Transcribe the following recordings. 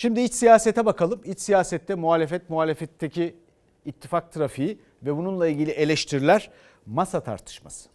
Şimdi iç siyasete bakalım. İç siyasette muhalefet, muhalefetteki ittifak trafiği ve bununla ilgili eleştiriler masa tartışması.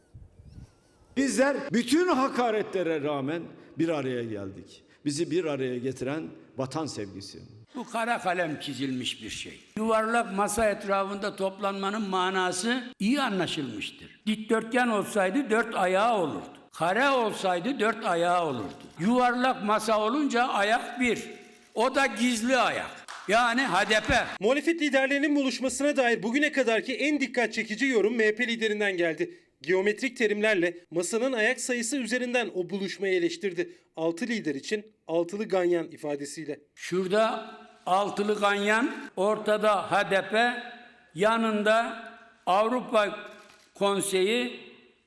Bizler bütün hakaretlere rağmen bir araya geldik. Bizi bir araya getiren vatan sevgisi. Bu kara kalem çizilmiş bir şey. Yuvarlak masa etrafında toplanmanın manası iyi anlaşılmıştır. Dikdörtgen olsaydı dört ayağı olurdu. Kare olsaydı dört ayağı olurdu. Yuvarlak masa olunca ayak bir. O da gizli ayak. Yani HDP. Muhalefet liderlerinin buluşmasına dair bugüne kadarki en dikkat çekici yorum MHP liderinden geldi. Geometrik terimlerle masanın ayak sayısı üzerinden o buluşmayı eleştirdi. Altı lider için altılı ganyan ifadesiyle. Şurada altılı ganyan, ortada HDP, yanında Avrupa Konseyi,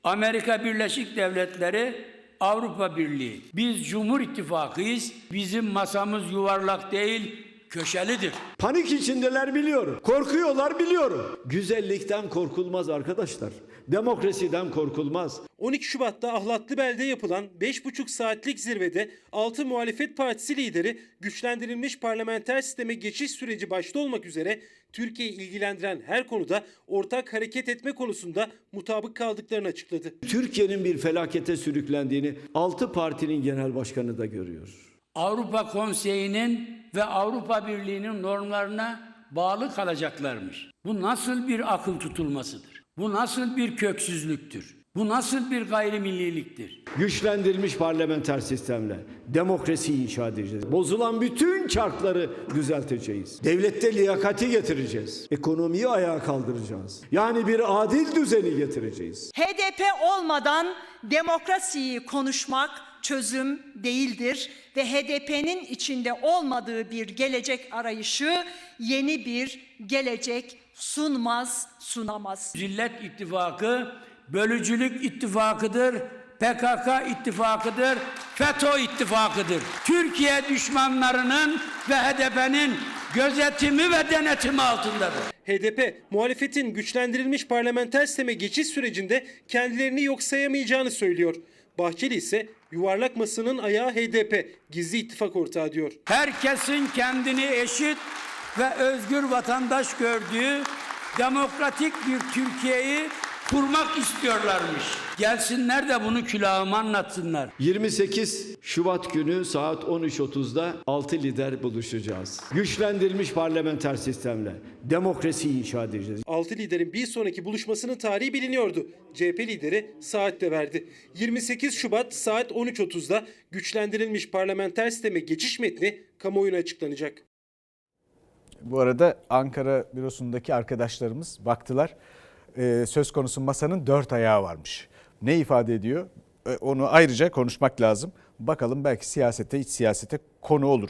Amerika Birleşik Devletleri, Avrupa Birliği. Biz Cumhur İttifakıyız. Bizim masamız yuvarlak değil, köşelidir. Panik içindeler biliyorum. Korkuyorlar biliyorum. Güzellikten korkulmaz arkadaşlar. Demokrasiden korkulmaz. 12 Şubat'ta Ahlatlıbel'de yapılan 5,5 saatlik zirvede 6 muhalefet partisi lideri güçlendirilmiş parlamenter sisteme geçiş süreci başta olmak üzere Türkiye'yi ilgilendiren her konuda ortak hareket etme konusunda mutabık kaldıklarını açıkladı. Türkiye'nin bir felakete sürüklendiğini altı partinin genel başkanı da görüyor. Avrupa Konseyi'nin ve Avrupa Birliği'nin normlarına bağlı kalacaklarmış. Bu nasıl bir akıl tutulmasıdır? Bu nasıl bir köksüzlüktür? Bu nasıl bir gayrimilliliktir? Güçlendirilmiş parlamenter sistemle demokrasiyi inşa edeceğiz. Bozulan bütün çarkları düzelteceğiz. Devlette liyakati getireceğiz. Ekonomiyi ayağa kaldıracağız. Yani bir adil düzeni getireceğiz. HDP olmadan demokrasiyi konuşmak çözüm değildir ve HDP'nin içinde olmadığı bir gelecek arayışı yeni bir gelecek sunmaz, sunamaz. Zillet ittifakı bölücülük ittifakıdır. PKK ittifakıdır, FETÖ ittifakıdır. Türkiye düşmanlarının ve HDP'nin gözetimi ve denetimi altındadır. HDP, muhalefetin güçlendirilmiş parlamenter sisteme geçiş sürecinde kendilerini yok sayamayacağını söylüyor. Bahçeli ise yuvarlak masanın ayağı HDP, gizli ittifak ortağı diyor. Herkesin kendini eşit ve özgür vatandaş gördüğü demokratik bir Türkiye'yi kurmak istiyorlarmış. Gelsinler de bunu külahıma anlatsınlar. 28 Şubat günü saat 13.30'da 6 lider buluşacağız. Güçlendirilmiş parlamenter sistemle demokrasiyi inşa edeceğiz. 6 liderin bir sonraki buluşmasının tarihi biliniyordu. CHP lideri saat de verdi. 28 Şubat saat 13.30'da güçlendirilmiş parlamenter sisteme geçiş metni kamuoyuna açıklanacak. Bu arada Ankara bürosundaki arkadaşlarımız baktılar. Ee, söz konusu masanın dört ayağı varmış. Ne ifade ediyor? Ee, Onu ayrıca konuşmak lazım. Bakalım belki siyasete, iç siyasete konu olur.